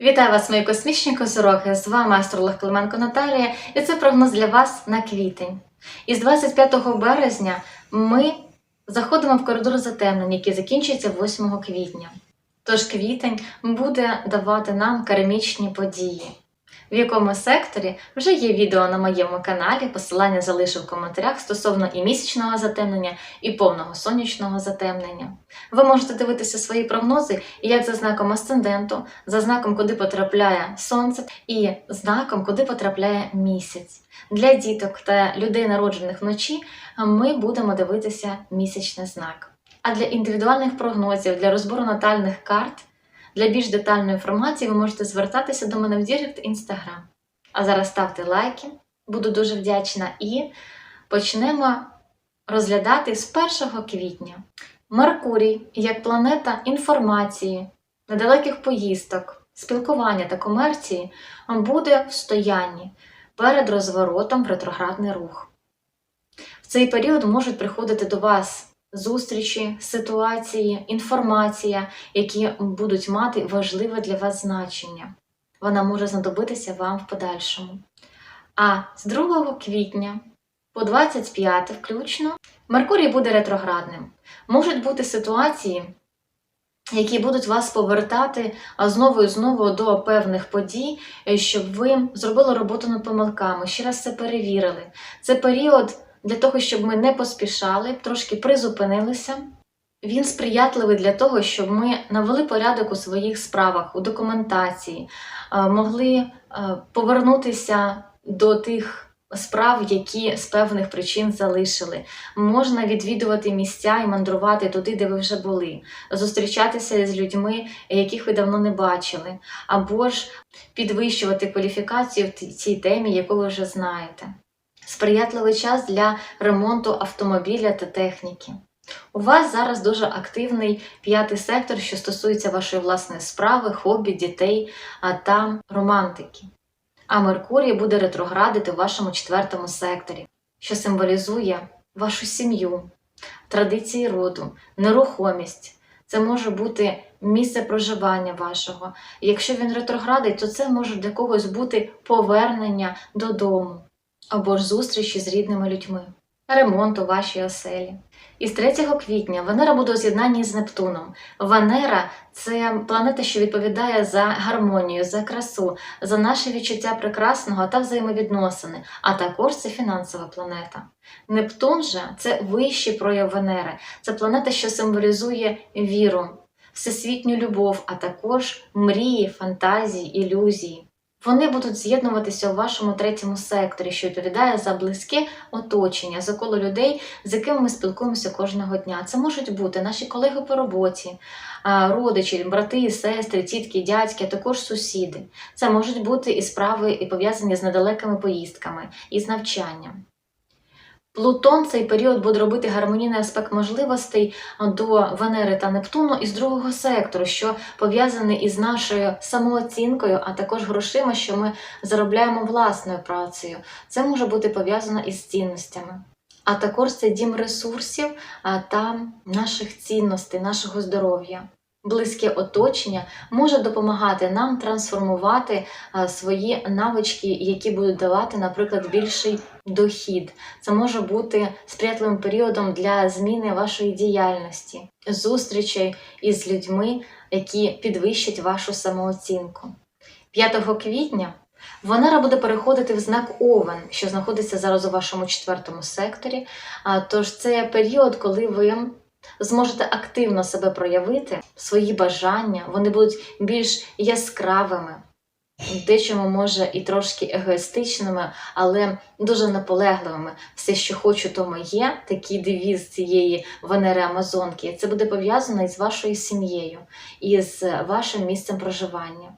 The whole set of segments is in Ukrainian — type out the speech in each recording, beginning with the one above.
Вітаю вас, мої космічні козороги! З вами астролог Клименко Наталія, і це прогноз для вас на квітень. Із 25 березня ми заходимо в коридор затемнень, який закінчується 8 квітня. Тож квітень буде давати нам кармічні події. В якому секторі вже є відео на моєму каналі, посилання залишу в коментарях стосовно і місячного затемнення, і повного сонячного затемнення. Ви можете дивитися свої прогнози як за знаком асценденту, за знаком, куди потрапляє сонце, і знаком, куди потрапляє місяць. Для діток та людей, народжених вночі, ми будемо дивитися місячний знак. А для індивідуальних прогнозів, для розбору натальних карт, для більш детальної інформації ви можете звертатися до мене в Дірект Інстаграм. А зараз ставте лайки, буду дуже вдячна, і почнемо розглядати з 1 квітня. Меркурій як планета інформації, недалеких поїздок, спілкування та комерції буде в стоянні перед розворотом в ретроградний рух. В цей період можуть приходити до вас зустрічі, ситуації, інформація, які будуть мати важливе для вас значення. Вона може знадобитися вам в подальшому. А з 2 квітня по 25 включно Меркурій буде ретроградним. Можуть бути ситуації, які будуть вас повертати знову і знову до певних подій, щоб ви зробили роботу над помилками, ще раз це перевірили. Це період для того, щоб ми не поспішали, трошки призупинилися. Він сприятливий для того, щоб ми навели порядок у своїх справах, у документації, е, могли е, повернутися до тих справ, які з певних причин залишили. Можна відвідувати місця і мандрувати туди, де ви вже були, зустрічатися з людьми, яких ви давно не бачили, або ж підвищувати кваліфікацію в цій темі, яку ви вже знаєте. Сприятливий час для ремонту автомобіля та техніки. У вас зараз дуже активний п'ятий сектор, що стосується вашої власної справи, хобі, дітей та романтики. А Меркурій буде ретроградити в вашому четвертому секторі, що символізує вашу сім'ю, традиції роду, нерухомість. Це може бути місце проживання вашого. Якщо він ретроградить, то це може для когось бути повернення додому або ж зустрічі з рідними людьми, ремонт у вашій оселі. І з 3 квітня Венера буде у з'єднанні з Нептуном. Венера це планета, що відповідає за гармонію, за красу, за наше відчуття прекрасного та взаємовідносини, а також це фінансова планета. Нептун же це вищий прояв Венери, це планета, що символізує віру, всесвітню любов, а також мрії, фантазії, ілюзії. Вони будуть з'єднуватися у вашому третьому секторі, що відповідає за близьке оточення, за коло людей, з якими ми спілкуємося кожного дня. Це можуть бути наші колеги по роботі, родичі, брати, сестри, тітки, дядьки, а також сусіди. Це можуть бути і справи, і пов'язані з недалекими поїздками, і з навчанням. Плутон цей період буде робити гармонійний аспект можливостей до Венери та Нептуну із другого сектору, що пов'язаний із нашою самооцінкою, а також грошима, що ми заробляємо власною працею. Це може бути пов'язано із цінностями. А також це дім ресурсів та наших цінностей, нашого здоров'я. Близьке оточення може допомагати нам трансформувати свої навички, які будуть давати, наприклад, більший дохід. Це може бути сприятливим періодом для зміни вашої діяльності, зустрічей із людьми, які підвищать вашу самооцінку. 5 квітня Венера буде переходити в знак Овен, що знаходиться зараз у вашому четвертому секторі. Тож це період, коли ви зможете активно себе проявити, свої бажання, вони будуть більш яскравими, дечому може і трошки егоїстичними, але дуже наполегливими. Все, що хочу, то моє, такий девіз цієї Венери Амазонки. Це буде пов'язано із вашою сім'єю, із вашим місцем проживання.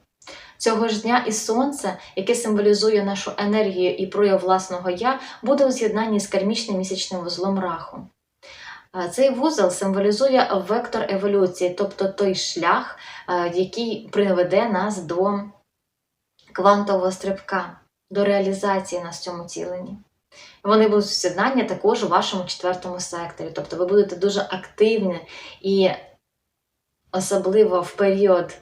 Цього ж дня і сонце, яке символізує нашу енергію і прояв власного я, буде у з'єднанні з кармічним місячним вузлом раху. Цей вузол символізує вектор еволюції, тобто той шлях, який приведе нас до квантового стрибка, до реалізації нас в цьому ціленні. Вони будуть в з'єднанні також у вашому четвертому секторі. Тобто ви будете дуже активні і особливо в період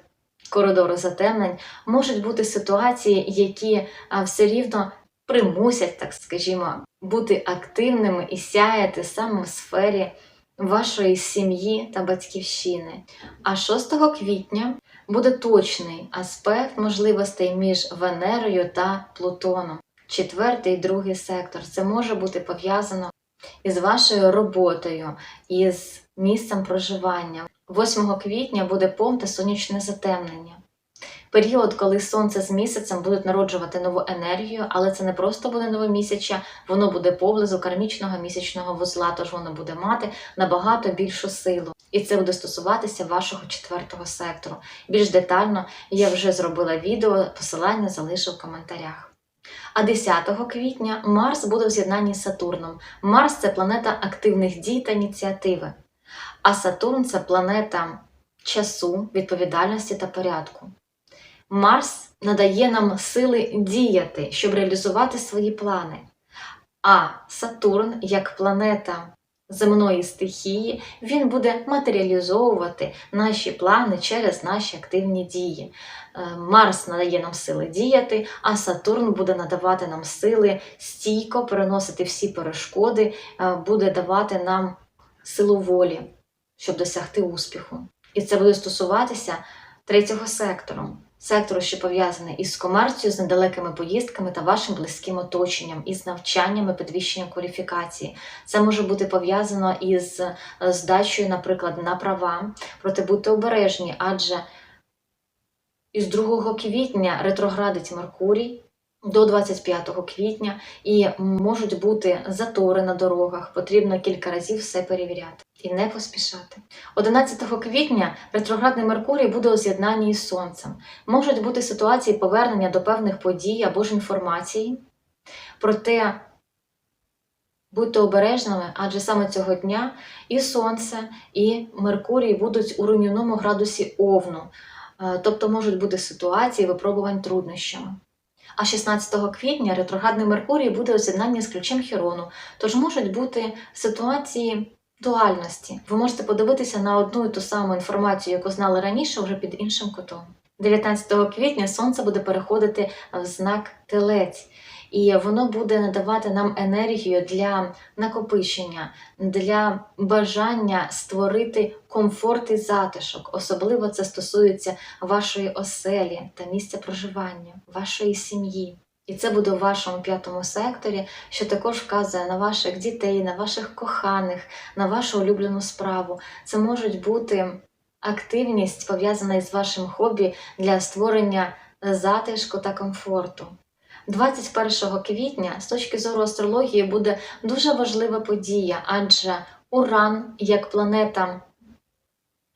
коридору затемнень можуть бути ситуації, які все рівно примусять, так скажімо, бути активними і сяяти саме в сфері вашої сім'ї та батьківщини. А 6 квітня буде точний аспект можливостей між Венерою та Плутоном. Четвертий і другий сектор. Це може бути пов'язано із вашою роботою, із місцем проживання. 8 квітня буде повне сонячне затемнення. Період, коли сонце з місяцем будуть народжувати нову енергію, але це не просто буде новомісяча, воно буде поблизу кармічного місячного вузла, тож воно буде мати набагато більшу силу. І це буде стосуватися вашого четвертого сектору. Більш детально я вже зробила відео, посилання залишу в коментарях. А 10 квітня Марс буде в з'єднанні з Сатурном. Марс це планета активних дій та ініціативи. А Сатурн це планета часу, відповідальності та порядку. Марс надає нам сили діяти, щоб реалізувати свої плани. А Сатурн, як планета земної стихії, він буде матеріалізовувати наші плани через наші активні дії. Е, Марс надає нам сили діяти, а Сатурн буде надавати нам сили стійко переносити всі перешкоди, е, буде давати нам силу волі, щоб досягти успіху. І це буде стосуватися третього сектору. Сектору, що пов'язаний із комерцією, з недалекими поїздками та вашим близьким оточенням, із навчаннями підвищенням кваліфікації. Це може бути пов'язано із е, здачею, наприклад, на права. Проте будьте обережні, адже із 2 квітня ретроградить Меркурій до 25 квітня і можуть бути затори на дорогах. Потрібно кілька разів все перевіряти і не поспішати. 11 квітня ретроградний Меркурій буде у з'єднанні із Сонцем. Можуть бути ситуації повернення до певних подій або ж інформації. Проте будьте обережними, адже саме цього дня і Сонце, і Меркурій будуть у руйнівному градусі Овну. Е, Тобто можуть бути ситуації випробувань труднощами. А 16 квітня ретроградний Меркурій буде у з'єднанні з ключем Хірону, тож можуть бути ситуації дуальності. Ви можете подивитися на одну і ту саму інформацію, яку знали раніше, вже під іншим кутом. 19 квітня сонце буде переходити в знак Телець, і воно буде надавати нам енергію для накопичення, для бажання створити комфорт і затишок. Особливо це стосується вашої оселі та місця проживання, вашої сім'ї. І це буде у вашому п'ятому секторі, що також вказує на ваших дітей, на ваших коханих, на вашу улюблену справу. Це можуть бути активність, пов'язана із вашим хобі для створення затишку та комфорту. 21 квітня з точки зору астрології буде дуже важлива подія, адже Уран як планета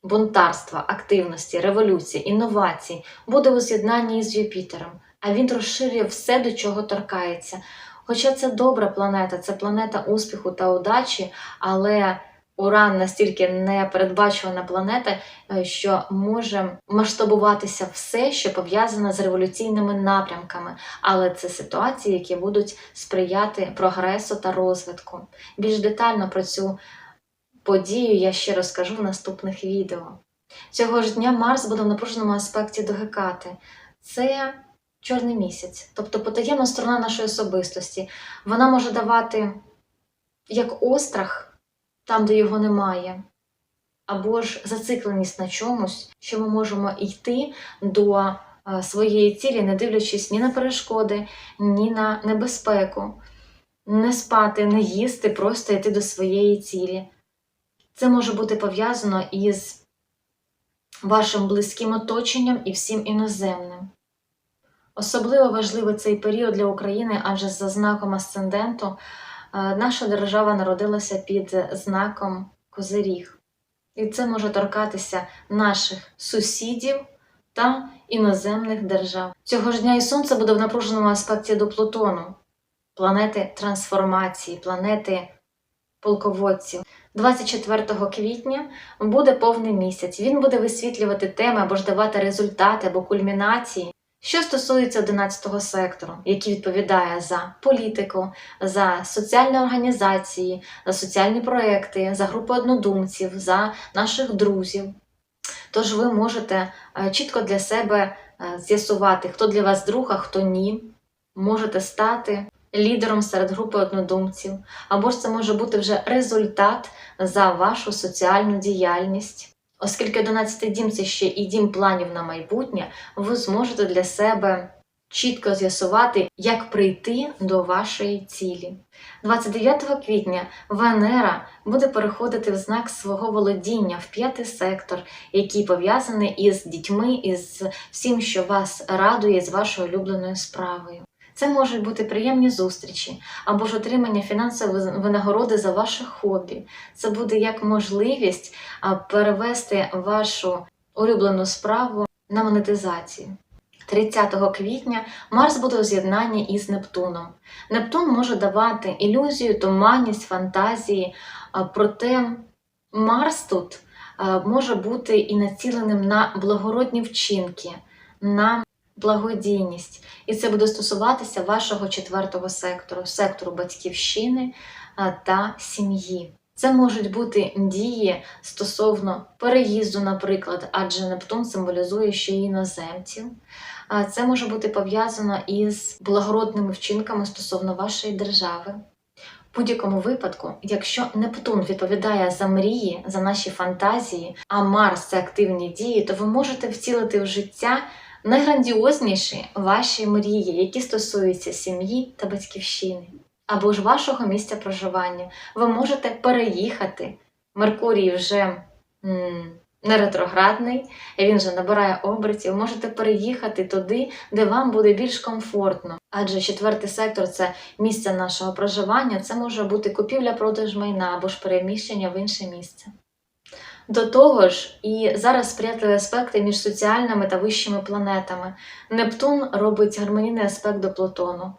бунтарства, активності, революції, інновацій буде у з'єднанні із Юпітером, а він розширює все, до чого торкається. Хоча це добра планета, це планета успіху та удачі, але Уран настільки непередбачувана планета, е, що може масштабуватися все, що пов'язане з революційними напрямками, але це ситуації, які будуть сприяти прогресу та розвитку. Більш детально про цю подію я ще розкажу в наступних відео. Цього ж дня Марс буде в напруженому аспекті до Гекати. Це чорний місяць, тобто потаємна сторона нашої особистості. Вона може давати як острах там, де його немає, або ж зацикленість на чомусь, що ми можемо йти до е, своєї цілі, не дивлячись ні на перешкоди, ні на небезпеку, не спати, не їсти, просто йти до своєї цілі. Це може бути пов'язано із вашим близьким оточенням і всім іноземним. Особливо важливий цей період для України, адже за знаком асценденту наша держава народилася під знаком Козиріг. І це може торкатися наших сусідів та іноземних держав. Цього ж дня і Сонце буде в напруженому аспекті до Плутону, планети трансформації, планети полководців. 24 квітня буде повний місяць. Він буде висвітлювати теми або ж давати результати або кульмінації. Що стосується 11-го сектору, який відповідає за політику, за соціальні організації, за соціальні проекти, за групи однодумців, за наших друзів, Тож ви можете е, чітко для себе е, з'ясувати, хто для вас друг, а хто ні. Можете стати лідером серед групи однодумців, або ж це може бути вже результат за вашу соціальну діяльність. Оскільки 11 дім це ще і дім планів на майбутнє, ви зможете для себе чітко з'ясувати, як прийти до вашої цілі. 29 квітня Венера буде переходити в знак свого володіння в п'ятий сектор, який пов'язаний із дітьми, із всім, що вас радує, з вашою улюбленою справою. Це можуть бути приємні зустрічі або ж отримання фінансової винагороди за ваше хобі. Це буде як можливість перевести вашу улюблену справу на монетизацію. 30 квітня Марс буде у з'єднанні із Нептуном. Нептун може давати ілюзію, туманність, фантазії, проте Марс тут може бути і націленим на благородні вчинки, на благодійність. І це буде стосуватися вашого четвертого сектору, сектору батьківщини та сім'ї. Це можуть бути дії стосовно переїзду, наприклад, адже Нептун символізує ще й іноземців. Це може бути пов'язано із благородними вчинками стосовно вашої держави. В будь-якому випадку, якщо Нептун відповідає за мрії, за наші фантазії, а Марс це активні дії, то ви можете втілити в життя найграндіозніші ваші мрії, які стосуються сім'ї та батьківщини, або ж вашого місця проживання. Ви можете переїхати. Меркурій вже не ретроградний, він вже набирає обертів. Можете переїхати туди, де вам буде більш комфортно. Адже четвертий сектор це місце нашого проживання, це може бути купівля-продаж майна або ж переміщення в інше місце. До того ж, і зараз сприятливі аспекти між соціальними та вищими планетами. Нептун робить гармонійний аспект до Плутону,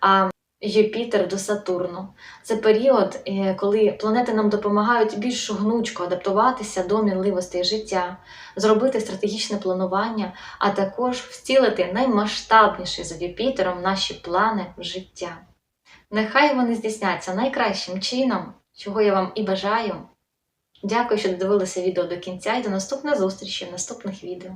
а Юпітер до Сатурну. Це період, е, коли планети нам допомагають більш гнучко адаптуватися до мінливостей життя, зробити стратегічне планування, а також втілити наймасштабніші за Юпітером наші плани в життя. Нехай вони здійсняться найкращим чином, чого я вам і бажаю. Дякую, що додивилися відео до кінця і до наступних зустрічі в наступних відео.